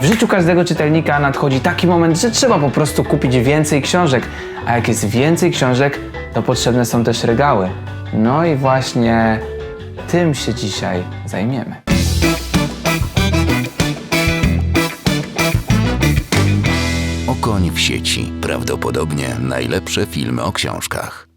W życiu każdego czytelnika nadchodzi taki moment, że trzeba po prostu kupić więcej książek. A jak jest więcej książek, to potrzebne są też regały. No i właśnie tym się dzisiaj zajmiemy. Okoń w sieci. Prawdopodobnie najlepsze filmy o książkach.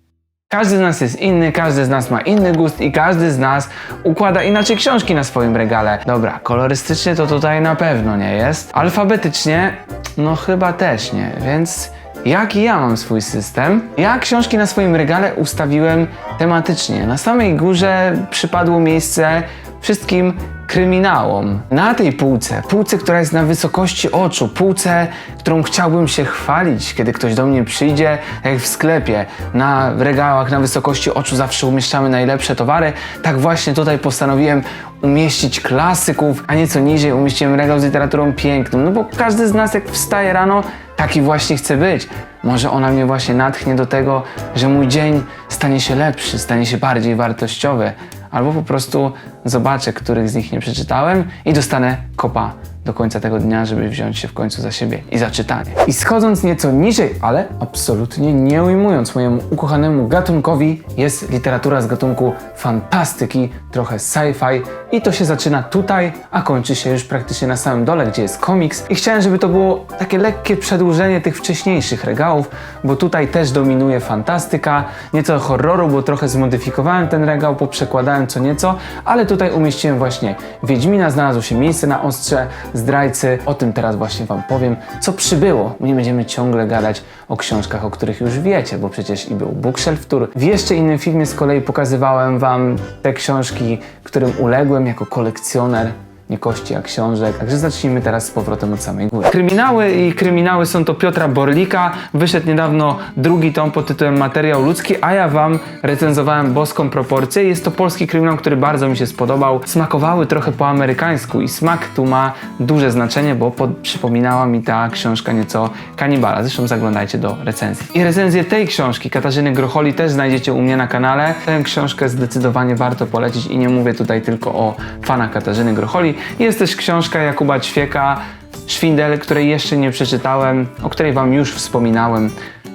Każdy z nas jest inny, każdy z nas ma inny gust i każdy z nas układa inaczej książki na swoim regale. Dobra, kolorystycznie to tutaj na pewno nie jest. Alfabetycznie, no chyba też nie, więc jaki ja mam swój system? Ja książki na swoim regale ustawiłem tematycznie. Na samej górze przypadło miejsce wszystkim kryminałom. Na tej półce, półce, która jest na wysokości oczu, półce, którą chciałbym się chwalić, kiedy ktoś do mnie przyjdzie, jak w sklepie, na regałach na wysokości oczu zawsze umieszczamy najlepsze towary. Tak właśnie tutaj postanowiłem umieścić klasyków, a nieco niżej umieściłem regał z literaturą piękną. No bo każdy z nas, jak wstaje rano, taki właśnie chce być. Może ona mnie właśnie natchnie do tego, że mój dzień stanie się lepszy, stanie się bardziej wartościowy. Albo po prostu zobaczę, których z nich nie przeczytałem i dostanę kopa do końca tego dnia, żeby wziąć się w końcu za siebie i za czytanie. I schodząc nieco niżej, ale absolutnie nie ujmując mojemu ukochanemu gatunkowi, jest literatura z gatunku fantastyki, trochę sci-fi i to się zaczyna tutaj, a kończy się już praktycznie na samym dole, gdzie jest komiks. I chciałem, żeby to było takie lekkie przedłużenie tych wcześniejszych regałów, bo tutaj też dominuje fantastyka, nieco horroru, bo trochę zmodyfikowałem ten regał, poprzekładałem co nieco, ale tutaj umieściłem właśnie Wiedźmina, znalazło się miejsce na ostrze, zdrajcy. O tym teraz właśnie Wam powiem, co przybyło. Nie będziemy ciągle gadać o książkach, o których już wiecie, bo przecież i był Bookshelf Tour. W jeszcze innym filmie z kolei pokazywałem Wam te książki, którym uległem jako kolekcjoner nie kości, a książek. Także zacznijmy teraz z powrotem od samej góry. Kryminały i kryminały są to Piotra Borlika. Wyszedł niedawno drugi tom pod tytułem Materiał ludzki, a ja wam recenzowałem Boską Proporcję. Jest to polski kryminał, który bardzo mi się spodobał. Smakowały trochę po amerykańsku i smak tu ma duże znaczenie, bo pod, przypominała mi ta książka nieco kanibala. Zresztą zaglądajcie do recenzji. I recenzję tej książki Katarzyny Grocholi też znajdziecie u mnie na kanale. Tę książkę zdecydowanie warto polecić i nie mówię tutaj tylko o fanach Katarzyny Grocholi. Jest też książka Jakuba Ćwieka Szwindel, której jeszcze nie przeczytałem, o której wam już wspominałem,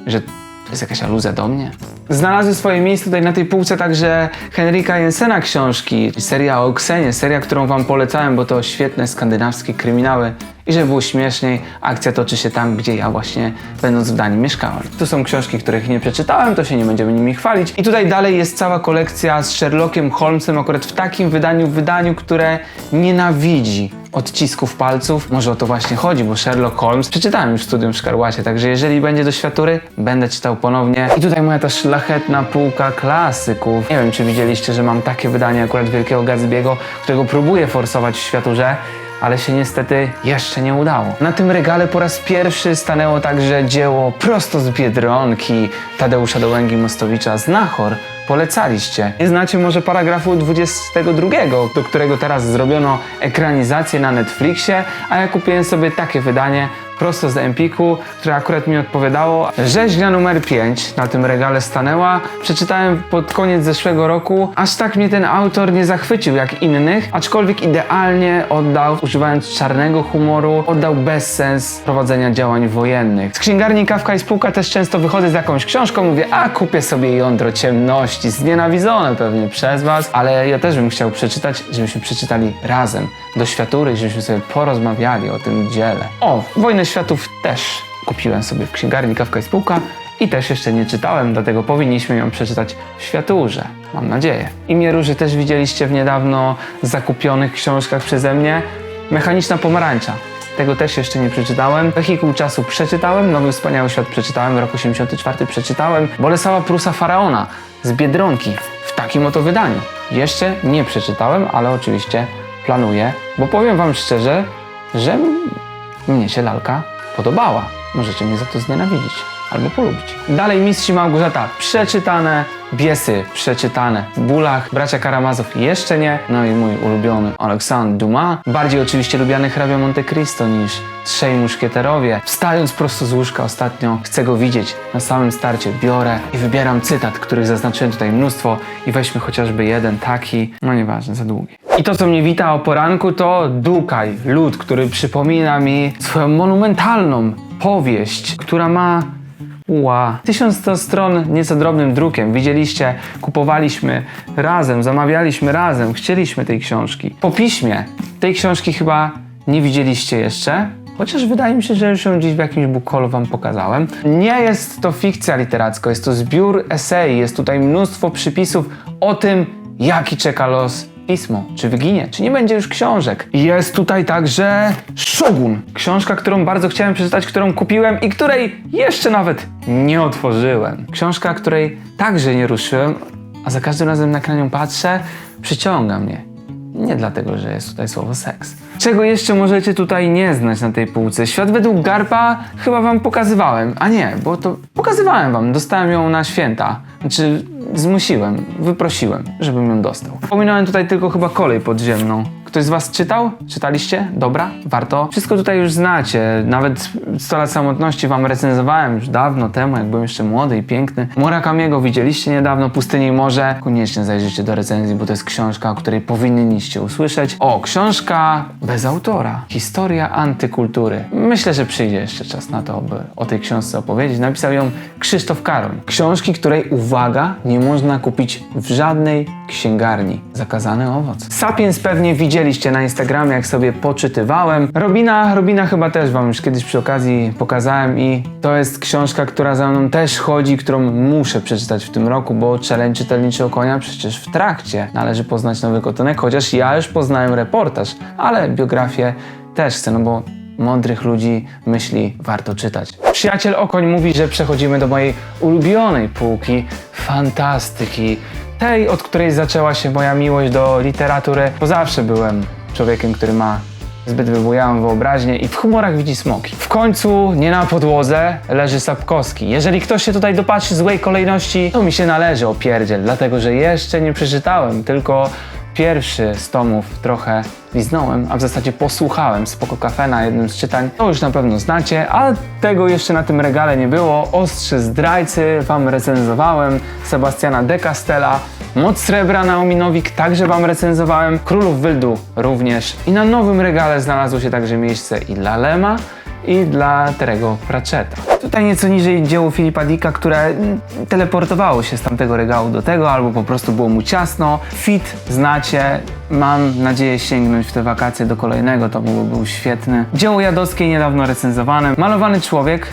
że to jest jakaś aluzja do mnie. Znalazły swoje miejsce tutaj na tej półce także Henryka Jensena książki, seria o Oksenie, seria, którą wam polecałem, bo to świetne skandynawskie kryminały. I żeby było śmieszniej, akcja toczy się tam, gdzie ja właśnie będąc w Danii mieszkałem. Tu są książki, których nie przeczytałem, to się nie będziemy nimi chwalić. I tutaj dalej jest cała kolekcja z Sherlockiem Holmesem, akurat w takim wydaniu, wydaniu, które nienawidzi odcisków palców. Może o to właśnie chodzi, bo Sherlock Holmes przeczytałem już studium w Szkarłacie, także jeżeli będzie do światury, będę czytał ponownie. I tutaj moja ta szlachetna półka klasyków. Nie wiem, czy widzieliście, że mam takie wydanie akurat Wielkiego Gatsby'ego, którego próbuję forsować w światurze, ale się niestety jeszcze nie udało. Na tym regale po raz pierwszy stanęło także dzieło prosto z Biedronki Tadeusza Dołęgi-Mostowicza Znachor. Polecaliście. Nie znacie może paragrafu 22, do którego teraz zrobiono ekranizację na Netflixie, a ja kupiłem sobie takie wydanie prosto z Empiku, które akurat mi odpowiadało. Rzeźnia numer 5 na tym regale stanęła. Przeczytałem pod koniec zeszłego roku. Aż tak mnie ten autor nie zachwycił jak innych, aczkolwiek idealnie oddał, używając czarnego humoru, oddał bezsens prowadzenia działań wojennych. Z księgarni Kawka i Spółka też często wychodzę z jakąś książką, mówię, a kupię sobie jądro ciemności, znienawidzone pewnie przez was, ale ja też bym chciał przeczytać, żebyśmy przeczytali razem do światury, żebyśmy sobie porozmawiali o tym dziele. O, Wojnę Światów też kupiłem sobie w księgarni Kawka i Spółka i też jeszcze nie czytałem, dlatego powinniśmy ją przeczytać w światurze. Mam nadzieję. Imię Róży też widzieliście w niedawno zakupionych książkach przeze mnie. Mechaniczna pomarańcza. Tego też jeszcze nie przeczytałem. Wehikuł czasu przeczytałem, Nowy Wspaniały Świat przeczytałem, rok 84 przeczytałem. Bolesława Prusa Faraona z Biedronki w takim oto wydaniu. Jeszcze nie przeczytałem, ale oczywiście planuję, bo powiem wam szczerze, że mnie się lalka podobała. Możecie mnie za to znienawidzić. albo polubić. Dalej Mistrz Małgorzata przeczytane, Biesy przeczytane, w Bólach, Bracia Karamazow jeszcze nie, no i mój ulubiony Alexandre Dumas, bardziej oczywiście lubiany hrabia Monte Cristo niż Trzej Muszkieterowie. Wstając prosto z łóżka ostatnio, chcę go widzieć na samym starcie, biorę i wybieram cytat, których zaznaczyłem tutaj mnóstwo i weźmy chociażby jeden taki, no nieważne, za długi. I to, co mnie wita o poranku, to Dukaj, lud, który przypomina mi swoją monumentalną powieść, która ma Ła. 1100 stron nieco drobnym drukiem. Widzieliście, kupowaliśmy razem, zamawialiśmy razem, chcieliśmy tej książki. Po piśmie tej książki chyba nie widzieliście jeszcze. Chociaż wydaje mi się, że już ją gdzieś w jakimś bookholu wam pokazałem. Nie jest to fikcja literacka, jest to zbiór esei. Jest tutaj mnóstwo przypisów o tym, jaki czeka los pismo, czy wyginie, czy nie będzie już książek. Jest tutaj także Shogun, książka, którą bardzo chciałem przeczytać, którą kupiłem i której jeszcze nawet nie otworzyłem. Książka, której także nie ruszyłem, a za każdym razem na nią patrzę, przyciąga mnie. Nie dlatego, że jest tutaj słowo seks. Czego jeszcze możecie tutaj nie znać na tej półce? Świat według Garpa chyba wam pokazywałem. A nie, bo to pokazywałem wam. Dostałem ją na święta. Znaczy, zmusiłem, wyprosiłem, żebym ją dostał. Pominąłem tutaj tylko chyba kolej podziemną. Ktoś z was czytał? Czytaliście? Dobra? Warto? Wszystko tutaj już znacie. Nawet 100 lat samotności wam recenzowałem już dawno temu, jak byłem jeszcze młody i piękny. Murakamiego widzieliście niedawno, Pustyni i Morze. Koniecznie zajrzyjcie do recenzji, bo to jest książka, o której powinniście usłyszeć. O, książka bez autora. Historia antykultury. Myślę, że przyjdzie jeszcze czas na to, by o tej książce opowiedzieć. Napisał ją Krzysztof Karoń. Książki, której, uwaga, nie można kupić w żadnej księgarni. Zakazany owoc. Sapiens pewnie widzieliście na Instagramie, jak sobie poczytywałem. Robina, Robina chyba też wam już kiedyś przy okazji pokazałem i to jest książka, która za mną też chodzi, którą muszę przeczytać w tym roku, bo challenge czytelniczy konia przecież w trakcie. Należy poznać nowy kotunek, chociaż ja już poznałem reportaż, ale biografię też chcę, no bo mądrych ludzi myśli warto czytać. Przyjaciel Okoń mówi, że przechodzimy do mojej ulubionej półki fantastyki. Tej, od której zaczęła się moja miłość do literatury, bo zawsze byłem człowiekiem, który ma zbyt wybujałą wyobraźnię i w humorach widzi smoki. W końcu nie na podłodze leży Sapkowski. Jeżeli ktoś się tutaj dopatrzy złej kolejności, to mi się należy opierdziel, dlatego że jeszcze nie przeczytałem, tylko pierwszy z tomów trochę liznąłem, a w zasadzie posłuchałem Spoko Cafe na jednym z czytań. To już na pewno znacie, a tego jeszcze na tym regale nie było. Ostrzy zdrajcy wam recenzowałem, Sebastiana de Castella, Moc Srebra Naomi Nowik także wam recenzowałem, Królów Wyldu również. I na nowym regale znalazło się także miejsce i dla Lema, i dla Terego Pratchetta. Tutaj nieco niżej dzieło Filipa Dicka, które teleportowało się z tamtego regału do tego, albo po prostu było mu ciasno. Fit znacie, mam nadzieję sięgnąć w te wakacje do kolejnego, to byłby był świetny. Dzieło Jadowskiej niedawno recenzowane. Malowany człowiek,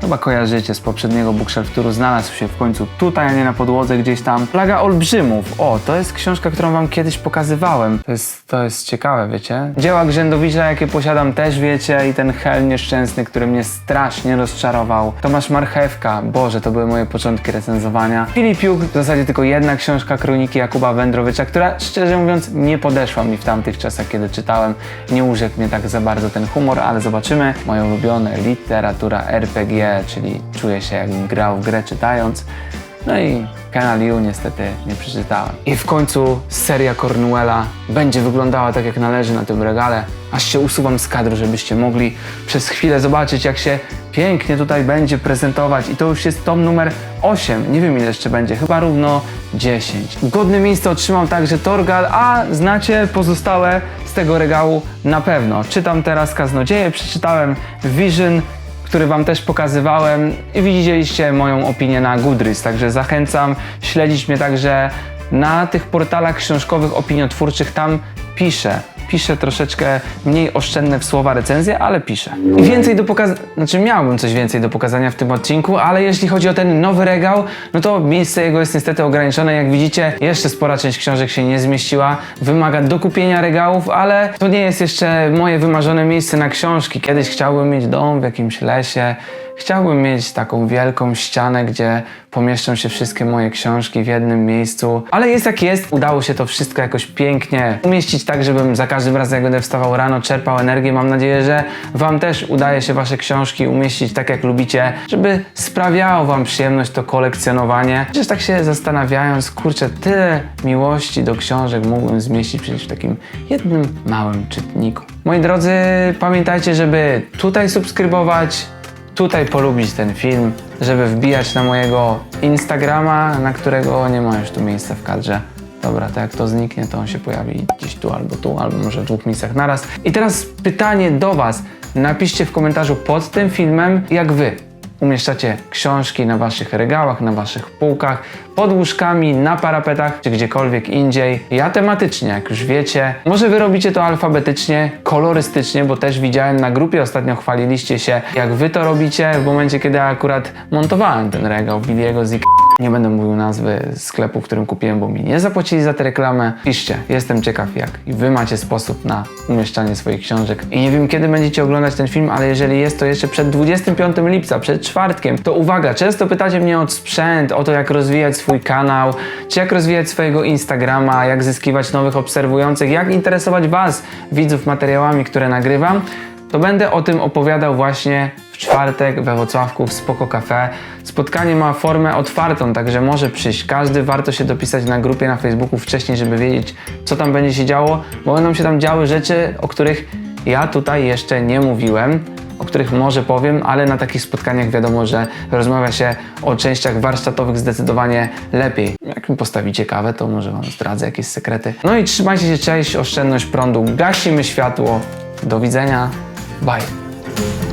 Chyba kojarzycie z poprzedniego bookshelf, który znalazł się w końcu tutaj, a nie na podłodze gdzieś tam. Plaga Olbrzymów. O, to jest książka, którą wam kiedyś pokazywałem. To jest, to jest ciekawe, wiecie? Dzieła Grzędowicza, jakie posiadam też wiecie i ten hel nieszczęsny, który mnie strasznie rozczarował. Tomasz Marchewka. Boże, to były moje początki recenzowania. Filip Juk, w zasadzie tylko jedna książka Kroniki Jakuba Wędrowicza, która szczerze mówiąc nie podeszła mi w tamtych czasach, kiedy czytałem. Nie urzekł mnie tak za bardzo ten humor, ale zobaczymy. Moje ulubione literatura RPG, czyli czuję się jakbym grał w grę czytając. No i Kenal Yu niestety nie przeczytałem. I w końcu seria Cornwella będzie wyglądała tak jak należy na tym regale. Aż się usuwam z kadru, żebyście mogli przez chwilę zobaczyć jak się pięknie tutaj będzie prezentować. I to już jest tom numer 8. Nie wiem ile jeszcze będzie, chyba równo 10. Godne miejsce otrzymał także Torgal, a znacie pozostałe z tego regału na pewno. Czytam teraz Kaznodzieje, przeczytałem Vision, który Wam też pokazywałem i widzieliście moją opinię na Goodreads, także zachęcam śledzić mnie także na tych portalach książkowych, opiniotwórczych, tam piszę. Piszę troszeczkę mniej oszczędne w słowa recenzje, ale piszę. I więcej do pokazania, znaczy miałbym coś więcej do pokazania w tym odcinku, ale jeśli chodzi o ten nowy regał, no to miejsce jego jest niestety ograniczone. Jak widzicie, jeszcze spora część książek się nie zmieściła. Wymaga dokupienia regałów, ale to nie jest jeszcze moje wymarzone miejsce na książki. Kiedyś chciałbym mieć dom w jakimś lesie. Chciałbym mieć taką wielką ścianę, gdzie pomieszczą się wszystkie moje książki w jednym miejscu. Ale jest jak jest, udało się to wszystko jakoś pięknie umieścić tak, żebym za każdym razem, jak będę wstawał rano, czerpał energię. Mam nadzieję, że Wam też udaje się Wasze książki umieścić tak, jak lubicie, żeby sprawiało Wam przyjemność to kolekcjonowanie. Przecież tak się zastanawiając, kurczę, tyle miłości do książek mógłbym zmieścić przecież w takim jednym małym czytniku. Moi drodzy, pamiętajcie, żeby tutaj subskrybować, tutaj polubić ten film, żeby wbijać na mojego Instagrama, na którego nie ma już tu miejsca w kadrze. Dobra, to jak to zniknie, to on się pojawi gdzieś tu albo tu, albo może w dwóch miejscach naraz. I teraz pytanie do Was. Napiszcie w komentarzu pod tym filmem, jak Wy umieszczacie książki na Waszych regałach, na Waszych półkach, pod łóżkami, na parapetach, czy gdziekolwiek indziej. Ja tematycznie, jak już wiecie. Może Wy robicie to alfabetycznie, kolorystycznie, bo też widziałem na grupie ostatnio chwaliliście się, jak Wy to robicie w momencie, kiedy akurat montowałem ten regał Billiego z nie będę mówił nazwy sklepu, w którym kupiłem, bo mi nie zapłacili za tę reklamę. Piszcie, jestem ciekaw jak i wy macie sposób na umieszczanie swoich książek. I nie wiem kiedy będziecie oglądać ten film, ale jeżeli jest to jeszcze przed 25 lipca, przed czwartkiem, to uwaga, często pytacie mnie o sprzęt, o to jak rozwijać swój kanał, czy jak rozwijać swojego Instagrama, jak zyskiwać nowych obserwujących, jak interesować was, widzów, materiałami, które nagrywam to będę o tym opowiadał właśnie w czwartek we Wrocławku w Spoko Cafe. Spotkanie ma formę otwartą, także może przyjść każdy. Warto się dopisać na grupie na Facebooku wcześniej, żeby wiedzieć, co tam będzie się działo, bo będą się tam działy rzeczy, o których ja tutaj jeszcze nie mówiłem o których może powiem, ale na takich spotkaniach wiadomo, że rozmawia się o częściach warsztatowych zdecydowanie lepiej. Jak mi postawicie kawę, to może Wam zdradzę jakieś sekrety. No i trzymajcie się, cześć, oszczędność prądu, gasimy światło. Do widzenia, bye.